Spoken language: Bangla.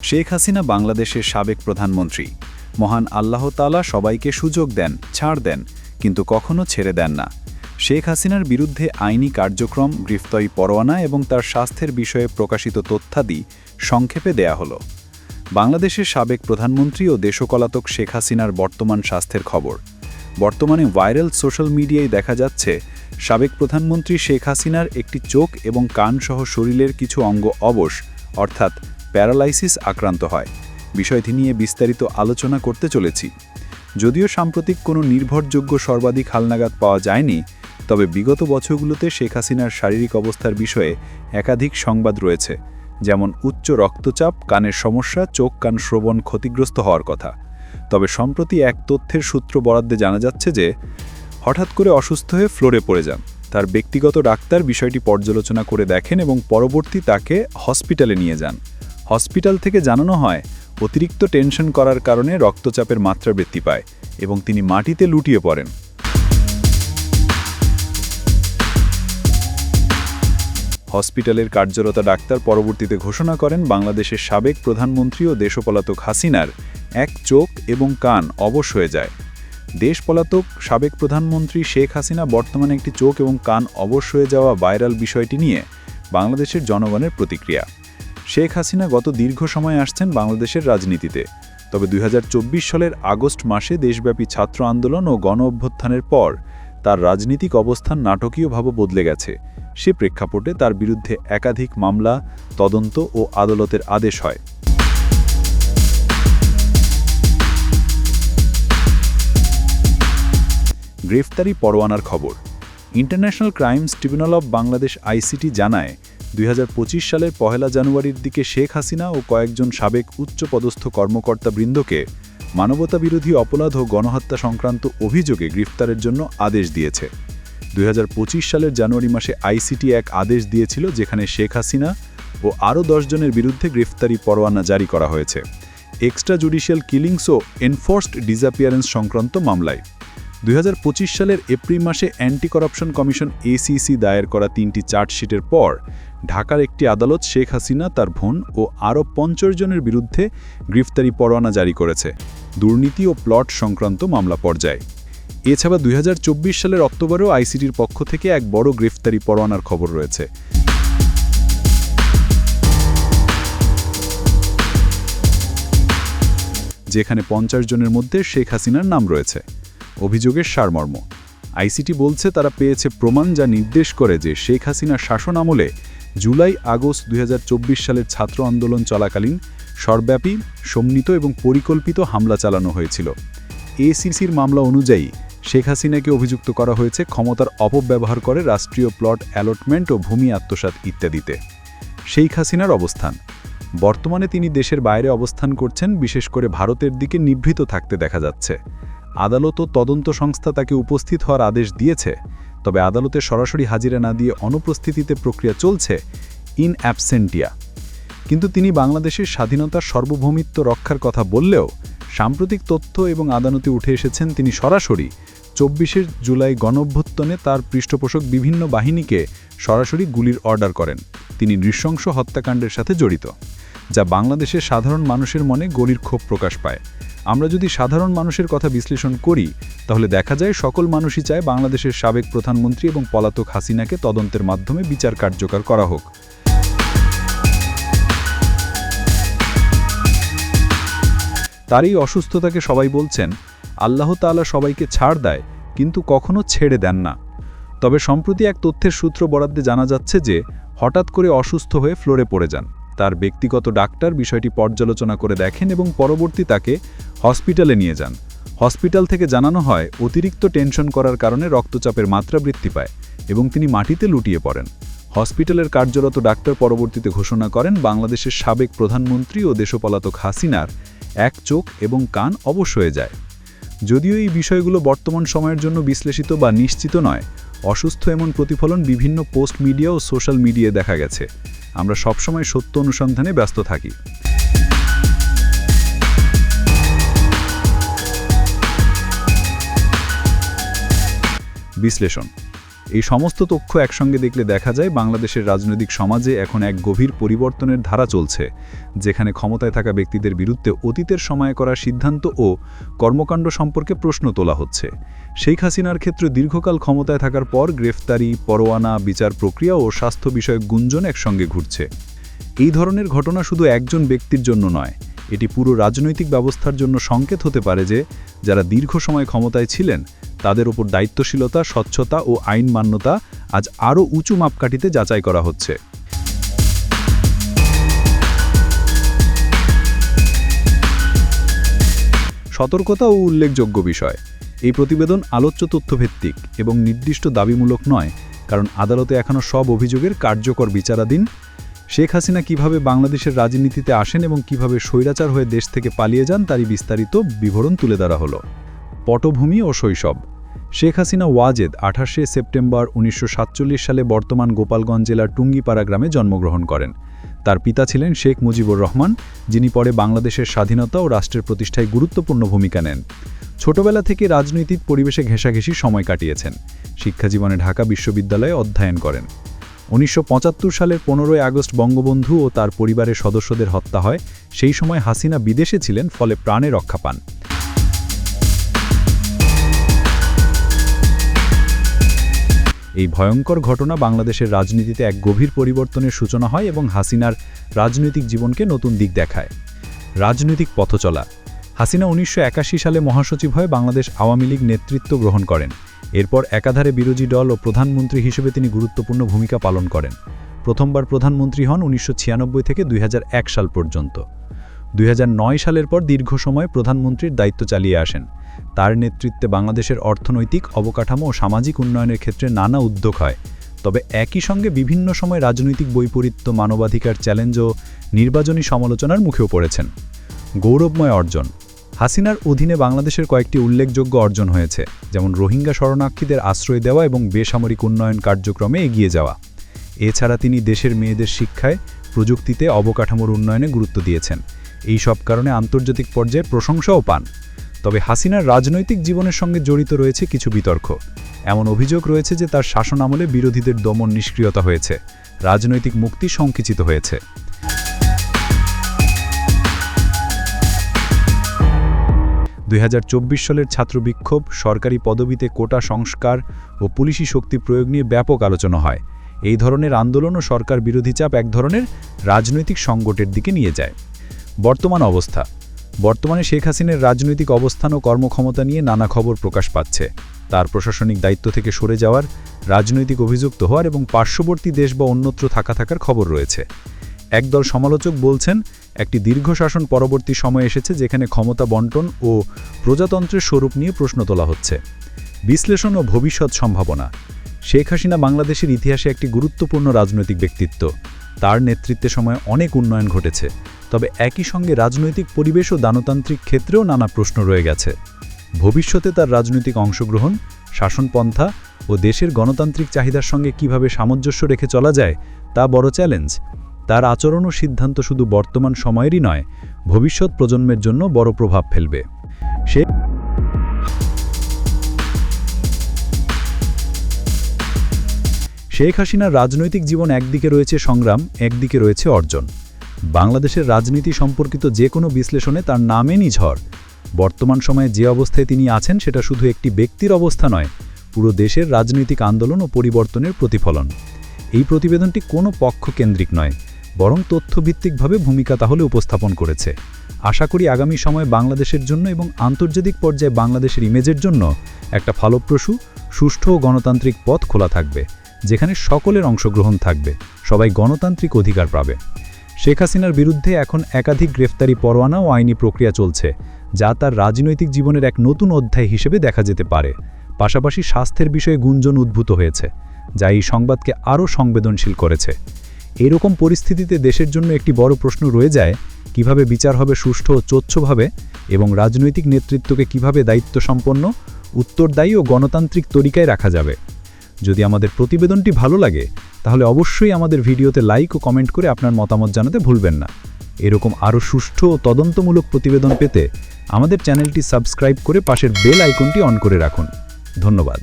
শেখ হাসিনা বাংলাদেশের সাবেক প্রধানমন্ত্রী। মহান আল্লাহ তালা সবাইকে সুযোগ দেন, ছাড় দেন, কিন্তু কখনো ছেড়ে দেন না। শেখ হাসিনার বিরুদ্ধে আইনি কার্যক্রম, গ্রেফতারি পরোয়ানা এবং তার স্বাস্থ্যের বিষয়ে প্রকাশিত তথ্যাদি সংক্ষেপে দেয়া হল। বাংলাদেশের সাবেক প্রধানমন্ত্রী ও দেশকলাতক শেখ হাসিনার বর্তমান স্বাস্থ্যের খবর। বর্তমানে ভাইরাল সোশ্যাল মিডিয়ায় দেখা যাচ্ছে, সাবেক প্রধানমন্ত্রী শেখ হাসিনার একটি চোখ এবং কানসহ শরীরের কিছু অঙ্গ অবশ, অর্থাৎ প্যারালাইসিস আক্রান্ত হয়। বিষয়টি নিয়ে বিস্তারিত আলোচনা করতে চলেছি। যদিও সাম্প্রতিক কোনো নির্ভরযোগ্য সর্বাধিক হালনাগাদ পাওয়া যায়নি, তবে বিগত বছরগুলোতে শেখ হাসিনার শারীরিক অবস্থার বিষয়ে একাধিক সংবাদ রয়েছে, যেমন উচ্চ রক্তচাপ, কানের সমস্যা, চোখ কান শ্রবণ ক্ষতিগ্রস্ত হওয়ার কথা। তবে সম্প্রতি এক তথ্যের সূত্র বরাদ্দে জানা যাচ্ছে যে, হঠাৎ করে অসুস্থ হয়ে ফ্লোরে পড়ে যান। তার ব্যক্তিগত ডাক্তার বিষয়টি পর্যালোচনা করে দেখেন এবং পরবর্তী তাকে হসপিটালে নিয়ে যান। হসপিটাল থেকে জানানো হয়, অতিরিক্ত টেনশন করার কারণে রক্তচাপের মাত্রা বৃদ্ধি পায় এবং তিনি মাটিতে লুটিয়ে পড়েন। হসপিটালের কার্যরত ডাক্তার পরবর্তীতে ঘোষণা করেন, বাংলাদেশের সাবেক প্রধানমন্ত্রী ও দেশপলাতক হাসিনার এক চোখ এবং কান অবশ হয়ে যায়। দেশপলাতক সাবেক প্রধানমন্ত্রী শেখ হাসিনা বর্তমানে একটি চোখ এবং কান অবশ হয়ে যাওয়া ভাইরাল বিষয়টি নিয়ে বাংলাদেশের জনগণের প্রতিক্রিয়া। শেখ হাসিনা গত দীর্ঘ সময় আসছেন বাংলাদেশের রাজনীতিতে। তবে দুই হাজার চব্বিশ সালের আগস্ট মাসে দেশব্যাপী ছাত্র আন্দোলন ও গণ অভ্যুত্থানের পর তার রাজনীতিক অবস্থান নাটকীয়ভাবে বদলে গেছে। সে প্রেক্ষাপটে তার বিরুদ্ধে একাধিক মামলা, তদন্ত ও আদালতের আদেশ হয়। গ্রেফতারি পরোয়ানার খবর। International crimes tribunal of Bangladesh ICT জানায় দুই হাজার পঁচিশ সালের পহেলা জানুয়ারির দিকে শেখ হাসিনা ও কয়েকজন সাবেক উচ্চপদস্থ কর্মকর্তা বৃন্দকে মানবতাবিরোধী অপরাধ ও গণহত্যা সংক্রান্ত অভিযোগে গ্রেফতারের জন্য আদেশ দিয়েছে। দুই হাজার পঁচিশ সালের জানুয়ারি মাসে আইসিটি এক আদেশ দিয়েছিল যেখানে শেখ হাসিনা ও আরও জনের বিরুদ্ধে গ্রেফতারি পরোয়ানা জারি করা হয়েছে। এক্সট্রা জুডিশিয়াল কিলিংস ও এনফোর্সড ডিসঅ্যাপিয়ারেন্স সংক্রান্ত মামলায় দুই হাজার পঁচিশ সালের এপ্রিল মাসে অ্যান্টি করাপশন কমিশন এসিসি দায়ের করা তিনটি চার্জশিটের পর ঢাকার একটি আদালত শেখ হাসিনা, তার বোন ও আরও পঞ্চাশ জনের বিরুদ্ধে গ্রেফতারি পরোয়ানা জারি করেছে। দুর্নীতি ও প্লট সংক্রান্ত মামলা পর্যায়ে। এছাড়া দুই হাজার চব্বিশ সালের অক্টোবরেও আইসিটির পক্ষ থেকে এক বড় গ্রেফতারি পরোয়ানার খবর রয়েছে। যেখানে পঞ্চাশ জনের মধ্যে শেখ হাসিনার নাম রয়েছে। অভিযোগের সারমর্ম। আইসিটি বলছে তারা পেয়েছে প্রমাণ যা নির্দেশ করে যে শেখ হাসিনার শাসন আমলে জুলাই আগস্ট দুই হাজার চব্বিশ সালের ছাত্র আন্দোলন চলাকালীন সর্ব্যাপী সম্মিত এবং পরিকল্পিত হামলা চালানো হয়েছিল। এসিসির মামলা অনুযায়ী শেখ হাসিনাকে অভিযুক্ত করা হয়েছে ক্ষমতার অপব্যবহার করে রাষ্ট্রীয় প্লট অ্যালটমেন্ট ও ভূমি আত্মসাত ইত্যাদিতে। শেখ হাসিনার অবস্থান। বর্তমানে তিনি দেশের বাইরে অবস্থান করছেন, বিশেষ করে ভারতের দিকে নিভৃত থাকতে দেখা যাচ্ছে। আদালত ও তদন্ত সংস্থা তাকে উপস্থিত হওয়ার আদেশ দিয়েছে, তবে আদালতে সরাসরি হাজিরা না দিয়ে অনুপস্থিতিতে প্রক্রিয়া চলছে ইন অ্যাবসেন্টিয়া। কিন্তু তিনি বাংলাদেশের স্বাধীনতার সার্বভৌমিত্ব রক্ষার কথা বললেও সাম্প্রতিক তথ্য এবং আদালতে উঠে এসেছেন তিনি সরাসরি চব্বিশে জুলাই গণঅভ্যুত্থানে তার পৃষ্ঠপোষক বিভিন্ন বাহিনীকে সরাসরি গুলির অর্ডার করেন। তিনি নৃশংস হত্যাকাণ্ডের সাথে জড়িত। যা বাংলাদেশের সাধারণ মানুষের মনে গলির ক্ষোভ প্রকাশ পায়। আমরা যদি সাধারণ মানুষের কথা বিশ্লেষণ করি, তাহলে দেখা যায় সকল মানুষই চায় বাংলাদেশের সাবেক প্রধানমন্ত্রী এবং পলাতক হাসিনাকে তদন্তের মাধ্যমে বিচার কার্যকর করা হোক। তার এই অসুস্থতাকে সবাই বলছেন, আল্লাহ তাআলা সবাইকে ছাড় দেয়, কিন্তু কখনো ছেড়ে দেন না। তবে সম্প্রতি এক তথ্যের সূত্র বরাদ্দে জানা যাচ্ছে যে, হঠাৎ করে অসুস্থ হয়ে ফ্লোরে পড়ে যান। তার ব্যক্তিগত ডাক্তার বিষয়টি পর্যালোচনা করে দেখেন এবং পরবর্তী তাকে হসপিটালে নিয়ে যান। হসপিটাল থেকে জানানো হয়, অতিরিক্ত টেনশন করার কারণে রক্তচাপের মাত্রা বৃদ্ধি পায় এবং তিনি মাটিতে লুটিয়ে পড়েন। হসপিটালের কার্যরত ডাক্তার পরবর্তীতে ঘোষণা করেন, বাংলাদেশের সাবেক প্রধানমন্ত্রী ও দেশপলাতক হাসিনার এক চোখ এবং কান অবশ হয়ে যায়। যদিও এই বিষয়গুলো বর্তমান সময়ের জন্য বিশ্লেষিত বা নিশ্চিত নয়, অসুস্থ এমন প্রতিফলন বিভিন্ন পোস্ট মিডিয়া ও সোশ্যাল মিডিয়ায় দেখা গেছে। আমরা সবসময় সত্য অনুসন্ধানে ব্যস্ত থাকি। বিশ্লেষণ। এই সমস্ত তথ্য একসঙ্গে দেখলে দেখা যায় বাংলাদেশের রাজনৈতিক সমাজে এখন এক গভীর পরিবর্তনের ধারা চলছে, যেখানে ক্ষমতায় থাকা ব্যক্তিদের বিরুদ্ধে অতীতের সময়ে করা সিদ্ধান্ত ও কর্মকাণ্ড সম্পর্কে প্রশ্ন তোলা হচ্ছে। শেখ হাসিনার ক্ষেত্রে দীর্ঘকাল ক্ষমতায় থাকার পর গ্রেফতারি, পরোয়ানা, বিচার প্রক্রিয়া ও স্বাস্থ্য বিষয়ক গুঞ্জন একসঙ্গে ঘুরছে। এই ধরনের ঘটনা শুধু একজন ব্যক্তির জন্য নয়, এটি পুরো রাজনৈতিক ব্যবস্থার জন্য সংকেত হতে পারে যে, যারা দীর্ঘ সময় ক্ষমতায় ছিলেন তাদের ওপর দায়িত্বশীলতা, স্বচ্ছতা ও আইন মান্যতা আজ আরও উঁচু মাপকাঠিতে যাচাই করা হচ্ছে। সতর্কতা ও উল্লেখযোগ্য বিষয়। এই প্রতিবেদন আলোচ্য তথ্যভিত্তিক এবং নির্দিষ্ট দাবিমূলক নয়, কারণ আদালতে এখনও সব অভিযোগের কার্যকর বিচারাধীন। শেখ হাসিনা কীভাবে বাংলাদেশের রাজনীতিতে আসেন এবং কীভাবে স্বৈরাচার হয়ে দেশ থেকে পালিয়ে যান, তারই বিস্তারিত বিবরণ তুলে ধরা হলো। পটভূমি ও শৈশব। শেখ হাসিনা ওয়াজেদ আঠাশে সেপ্টেম্বর উনিশশো সাতচল্লিশ সালে বর্তমান গোপালগঞ্জ জেলার টুঙ্গিপাড়া গ্রামে জন্মগ্রহণ করেন। তার পিতা ছিলেন শেখ মুজিবুর রহমান, যিনি পরে বাংলাদেশের স্বাধীনতা ও রাষ্ট্রের প্রতিষ্ঠায় গুরুত্বপূর্ণ ভূমিকা নেন। ছোটবেলা থেকে রাজনৈতিক পরিবেশে ঘেঁষাঘেঁষি সময় কাটিয়েছেন। শিক্ষাজীবনে ঢাকা বিশ্ববিদ্যালয়ে অধ্যয়ন করেন। উনিশশো পঁচাত্তর সালের পনেরোই আগস্ট বঙ্গবন্ধু ও তার পরিবারের সদস্যদের হত্যা হয়। সেই সময় হাসিনা বিদেশে ছিলেন, ফলে প্রাণে রক্ষা পান। এই ভয়ঙ্কর ঘটনা বাংলাদেশের রাজনীতিতে এক গভীর পরিবর্তনের সূচনা হয় এবং হাসিনার রাজনৈতিক জীবনকে নতুন দিক দেখায়। রাজনৈতিক পথচলা হাসিনা উনিশশো একাশি সালে মহাসচিব হয়ে বাংলাদেশ আওয়ামী লীগ নেতৃত্ব গ্রহণ করেন। এরপর একাধারে বিরোধী দল ও প্রধানমন্ত্রী হিসেবে তিনি গুরুত্বপূর্ণ ভূমিকা পালন করেন। প্রথমবার প্রধানমন্ত্রী হন উনিশশো ছিয়ানব্বই থেকে দুই হাজার এক সাল পর্যন্ত। দুই হাজার নয় সালের পর দীর্ঘ সময় প্রধানমন্ত্রীর দায়িত্ব চালিয়ে আসেন। তার নেতৃত্বে বাংলাদেশের অর্থনৈতিক অবকাঠামো ও সামাজিক উন্নয়নের ক্ষেত্রে নানা উদ্যোগ হয়। তবে একই সঙ্গে বিভিন্ন সময় রাজনৈতিক বৈপরীত্য, মানবাধিকার চ্যালেঞ্জ ও নির্বাচনী সমালোচনার মুখেও পড়েছেন। গৌরবময় অর্জন। হাসিনার অধীনে বাংলাদেশের কয়েকটি উল্লেখযোগ্য অর্জন হয়েছে, যেমন রোহিঙ্গা শরণার্থীদের আশ্রয় দেওয়া এবং বেসামরিক উন্নয়ন কার্যক্রমে এগিয়ে যাওয়া। এছাড়া তিনি দেশের মেয়েদের শিক্ষায়, প্রযুক্তিতে অবকাঠামোর উন্নয়নে গুরুত্ব দিয়েছেন। এই সব কারণে আন্তর্জাতিক পর্যায়ে প্রশংসাও পান। তবে হাসিনার রাজনৈতিক জীবনের সঙ্গে জড়িত রয়েছে কিছু বিতর্ক। এমন অভিযোগ রয়েছে যে তার শাসন আমলে বিরোধীদের দমন নিষ্ক্রিয়তা হয়েছে। রাজনৈতিক মুক্তি সংকুচিত হয়েছে। দুই হাজার চব্বিশ সালের ছাত্র বিক্ষোভ, সরকারি পদবিতে কোটা সংস্কার ও পুলিশি শক্তি প্রয়োগ নিয়ে ব্যাপক আলোচনা হয়। এই ধরনের আন্দোলন ও সরকার বিরোধী চাপ এক ধরনের রাজনৈতিক সংকটের দিকে নিয়ে যায়। বর্তমান অবস্থা। বর্তমানে শেখ হাসিনের রাজনৈতিক অবস্থান ও কর্মক্ষমতা নিয়ে নানা খবর প্রকাশ পাচ্ছে। তার প্রশাসনিক দায়িত্ব থেকে সরে যাওয়ার, রাজনৈতিক অভিযুক্ত হওয়ার এবং পার্শ্ববর্তী দেশ বা অন্যত্র থাকা থাকার খবর রয়েছে। একদল সমালোচক বলছেন, একটি দীর্ঘ শাসন পরবর্তী সময় এসেছে যেখানে ক্ষমতা বন্টন ও প্রজাতন্ত্রের স্বরূপ নিয়ে প্রশ্ন তোলা হচ্ছে। বিশ্লেষণ ও ভবিষ্যৎ সম্ভাবনা। শেখ হাসিনা বাংলাদেশের ইতিহাসে একটি গুরুত্বপূর্ণ রাজনৈতিক ব্যক্তিত্ব। তার নেতৃত্বের সময় অনেক উন্নয়ন ঘটেছে। তবে একই সঙ্গে রাজনৈতিক পরিবেশ ও দানতান্ত্রিক ক্ষেত্রেও নানা প্রশ্ন রয়ে গেছে। ভবিষ্যতে তার রাজনৈতিক অংশগ্রহণ, শাসনপন্থা ও দেশের গণতান্ত্রিক চাহিদার সঙ্গে কীভাবে সামঞ্জস্য রেখে চলা যায়, তা বড় চ্যালেঞ্জ। তার আচরণ ও সিদ্ধান্ত শুধু বর্তমান সময়েরই নয়, ভবিষ্যৎ প্রজন্মের জন্য বড় প্রভাব ফেলবে। সে শেখ হাসিনার রাজনৈতিক জীবন একদিকে রয়েছে সংগ্রাম, একদিকে রয়েছে অর্জন। বাংলাদেশের রাজনীতি সম্পর্কিত যে কোনো বিশ্লেষণে তার নামেনই ঝড় বর্তমান সময়ে যে অবস্থায় তিনি আছেন সেটা শুধু একটি ব্যক্তির অবস্থা নয়, পুরো দেশের রাজনৈতিক আন্দোলন ও পরিবর্তনের প্রতিফলন। এই প্রতিবেদনটি কোনো পক্ষ কেন্দ্রিক নয়, বরং তথ্যভিত্তিকভাবে ভূমিকা তাহলে উপস্থাপন করেছে। আশা করি আগামী সময়ে বাংলাদেশের জন্য এবং আন্তর্জাতিক পর্যায়ে বাংলাদেশের ইমেজের জন্য একটা ফলপ্রসূ, সুষ্ঠু ও গণতান্ত্রিক পথ খোলা থাকবে, যেখানে সকলের অংশগ্রহণ থাকবে, সবাই গণতান্ত্রিক অধিকার পাবে। শেখ হাসিনার বিরুদ্ধে এখন একাধিক গ্রেফতারি পরোয়ানা ও আইনি প্রক্রিয়া চলছে, যা তার রাজনৈতিক জীবনের এক নতুন অধ্যায় হিসেবে দেখা যেতে পারে। পাশাপাশি স্বাস্থ্যের বিষয়ে গুঞ্জন উদ্ভূত হয়েছে, যা এই সংবাদকে আরও সংবেদনশীল করেছে। এরকম পরিস্থিতিতে দেশের জন্য একটি বড় প্রশ্ন রয়ে যায়, কীভাবে বিচার হবে সুষ্ঠু ও চোচ্ছভাবে এবং রাজনৈতিক নেতৃত্বকে কীভাবে দায়িত্বসম্পন্ন, উত্তরদায়ী ও গণতান্ত্রিক তরিকায় রাখা যাবে। যদি আমাদের প্রতিবেদনটি ভালো লাগে, তাহলে অবশ্যই আমাদের ভিডিওতে লাইক ও কমেন্ট করে আপনার মতামত জানাতে ভুলবেন না। এরকম আরও সুষ্ঠু ও তদন্তমূলক প্রতিবেদন পেতে আমাদের চ্যানেলটি সাবস্ক্রাইব করে পাশের বেল আইকনটি অন করে রাখুন। ধন্যবাদ।